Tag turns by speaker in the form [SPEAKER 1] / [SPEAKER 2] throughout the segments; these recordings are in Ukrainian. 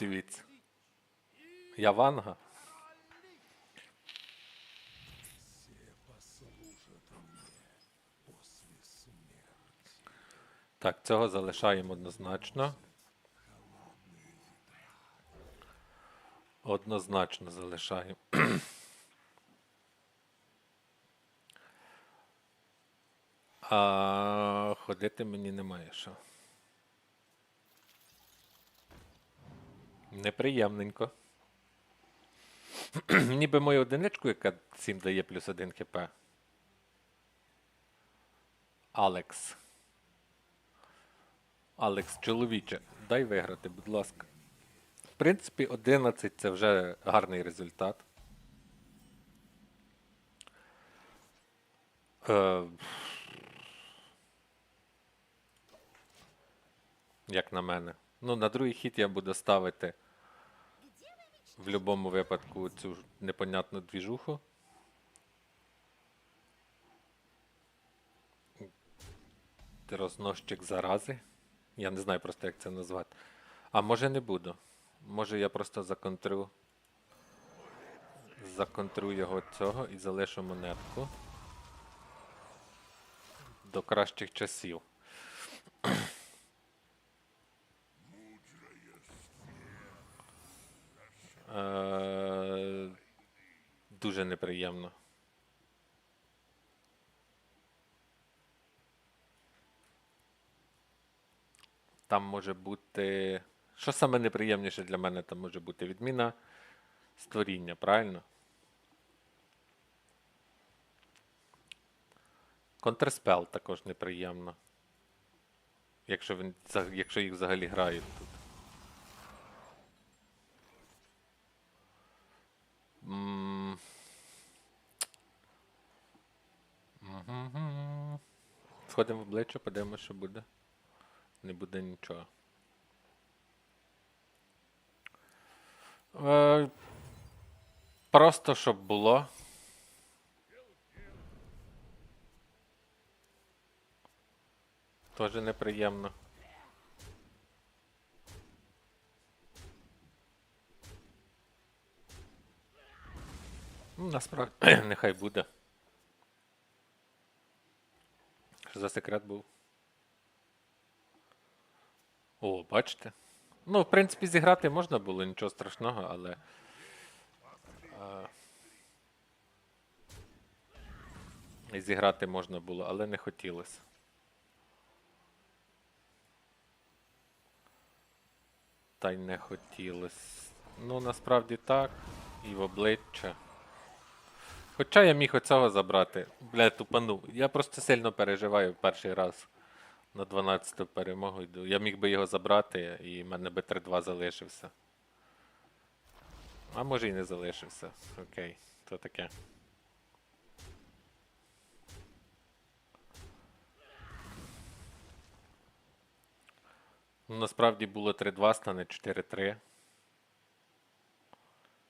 [SPEAKER 1] Дивіться. Я ванга. Так, цього залишаємо однозначно. Однозначно залишаємо. А ходити мені немає що. Неприємненько. Ніби мою одиничку, яка 7 дає плюс 1 хп. Алекс. Алекс, чоловіче, дай виграти, будь ласка. В принципі, 11 це вже гарний результат. Е, як на мене. Ну, на другий хід я буду ставити в будь-якому випадку цю непонятну двіжуху. Рознощик зарази. Я не знаю просто, як це назвати. А може не буду. Може я просто законтрю. Законтрю його цього і залишу монетку. До кращих часів. Дуже неприємно. Там може бути. Що саме неприємніше для мене там може бути? Відміна створіння, правильно? Контрспел також неприємно. Якщо, він, якщо їх взагалі грають тут. Сходимо в обличчя, подивимося, що буде. Не буде нічого. Е, просто щоб було. Тоже неприємно. Ну, насправді, нехай буде. За секрет був? О, бачите? Ну, в принципі, зіграти можна було, нічого страшного, але. А, зіграти можна було, але не хотілося. Та й не хотілося. Ну, насправді так. І в обличчя. Хоча я міг оцього забрати. Бля, тупанув. Я просто сильно переживаю перший раз на 12-ту перемогу йду. Я міг би його забрати, і в мене би 3-2 залишився. А може і не залишився. Окей, то таке. Ну, насправді було 3-2, стане 4-3.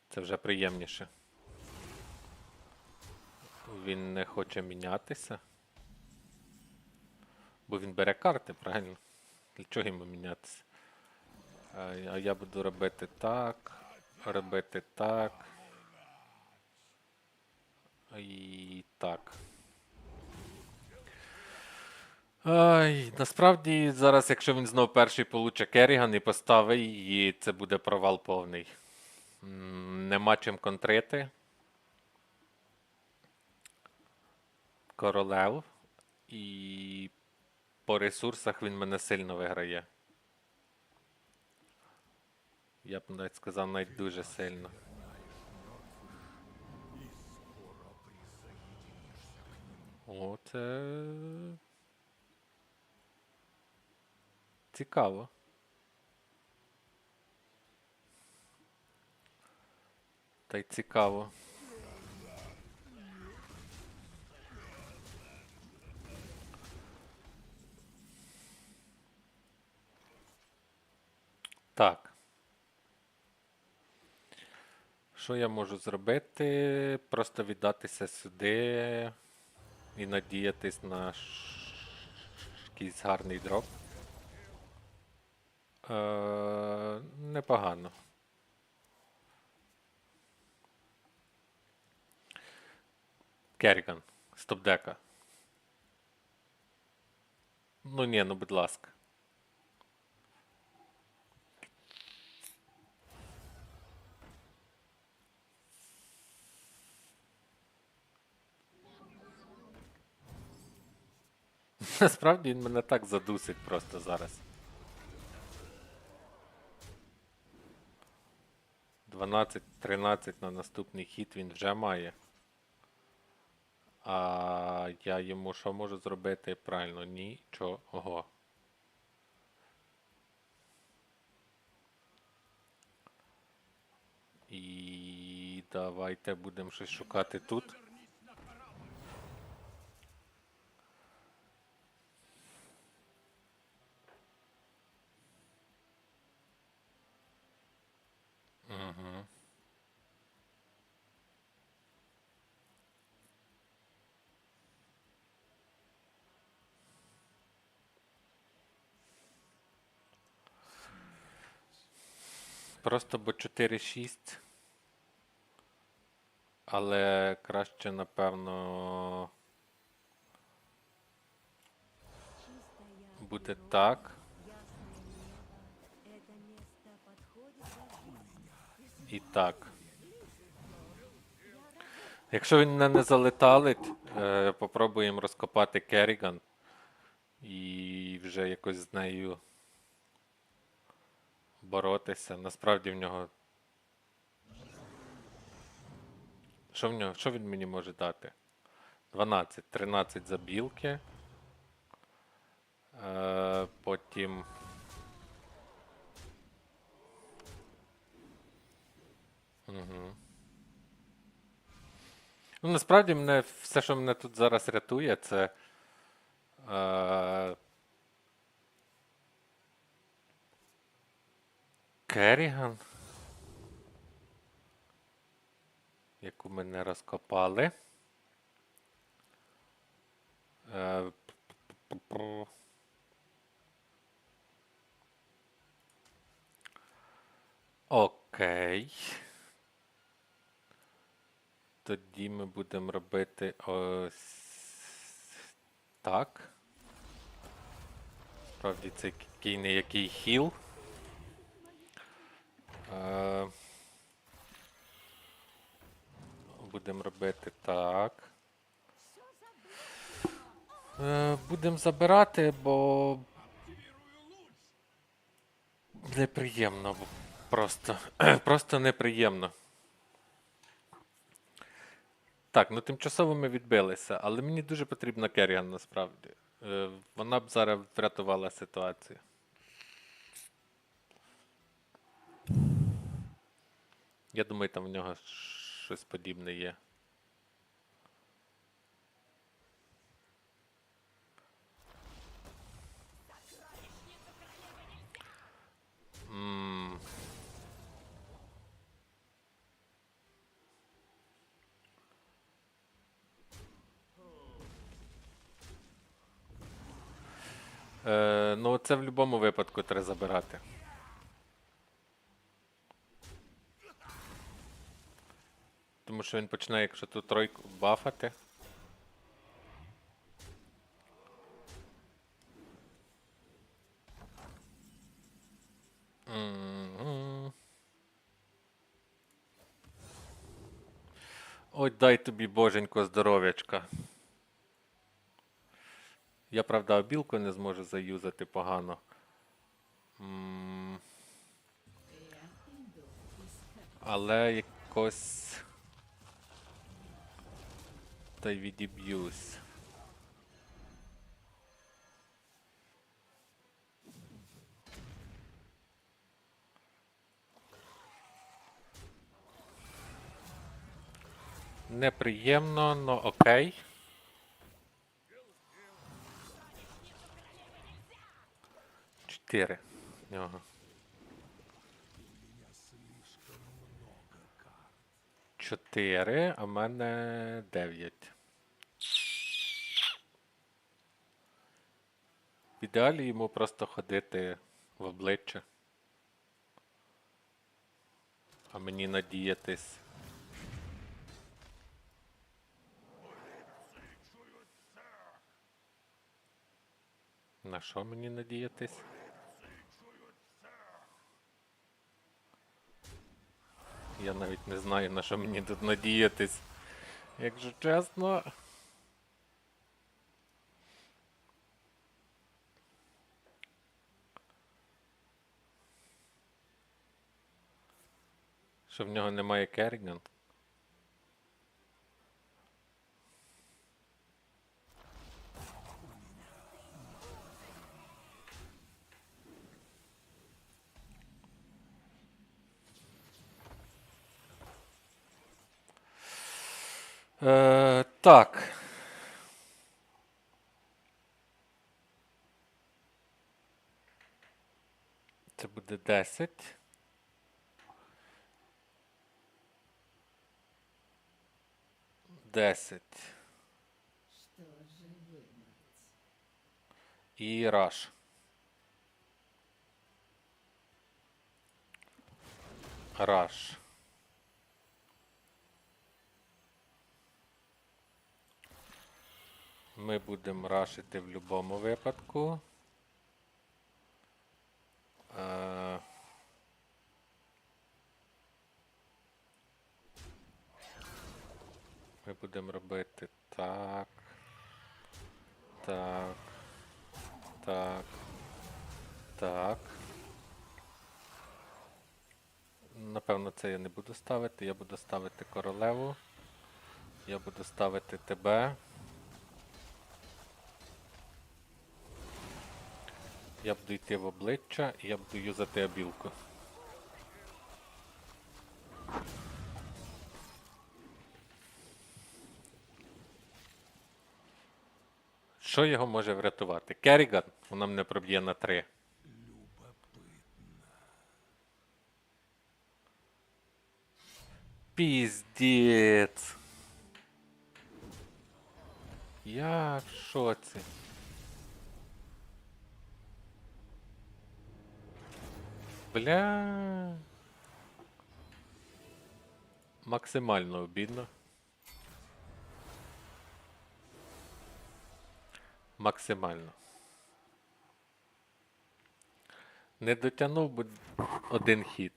[SPEAKER 1] Це вже приємніше. Він не хоче мінятися. Бо він бере карти, правильно? Для чого йому мінятися? А, я буду робити так. Робити так. І так. Ай, насправді зараз, якщо він знов перший получе Керріган і поставить її, це буде провал повний. Нема чим контрити. Королев. І по ресурсах він мене сильно виграє. Я б навіть сказав, навіть дуже сильно. О, це. Цікаво. Та й цікаво. Так. Що я можу зробити? Просто віддатися сюди і надіятись на якийсь гарний дроп. Е, не непогано. Керріган, стоп-дека. Ну ні, ну будь ласка. Насправді він мене так задусить просто зараз. 12-13 на наступний хід він вже має. А я йому що можу зробити правильно? Нічого. І давайте будемо щось шукати тут. Угу. Просто бо 4-6. Але краще, напевно, буде так. І так. Якщо він мене не залеталить, е, попробуємо розкопати Керріган і вже якось з нею боротися. Насправді в нього. Що в нього? Що він мені може дати? 12, 13 за білки. Е, потім. Угу. Ну, насправді мене все, що мене тут зараз рятує, це. Е, Керріган. Яку ми не розкопали. Е. Окей. Тоді ми будемо робити ось так. Справді це не який хіл. Е, Будемо робити так. Е, Будемо забирати, бо неприємно. Просто, просто неприємно. Так, ну тимчасово ми відбилися, але мені дуже потрібна Керріган насправді. Е, Вона б зараз врятувала ситуацію. Я думаю, там в нього щось подібне є. М. Е, ну, це в будь-якому випадку треба забирати. Тому що він починає, якщо ту тройку бафати. Ой, дай тобі боженько здоров'ячка. Я, правда, обілку не зможу заюзати погано. Але якось. Та й відіб'юсь. Неприємно, но окей. Чотири нього. Чотири, а в мене дев'ять. В ідеалі йому просто ходити в обличчя. А мені надіятись. На що мені надіятись? Я навіть не знаю, на що мені тут надіятись. Якщо чесно. Що в нього немає Керріган? Е, так. Це буде 10. Десять. І раш. Раш. Ми будемо рашити в будь-якому випадку. Е, Ми будемо робити так. Так. Так. Так. Напевно, це я не буду ставити. Я буду ставити королеву. Я буду ставити тебе. Я буду йти в обличчя і я буду юзати абілку. Що його може врятувати? Керріган, вона мене проб'є на 3. Піздець. Я в шоці. Бля. Максимально обідно. Максимально. Не дотягнув би один хід.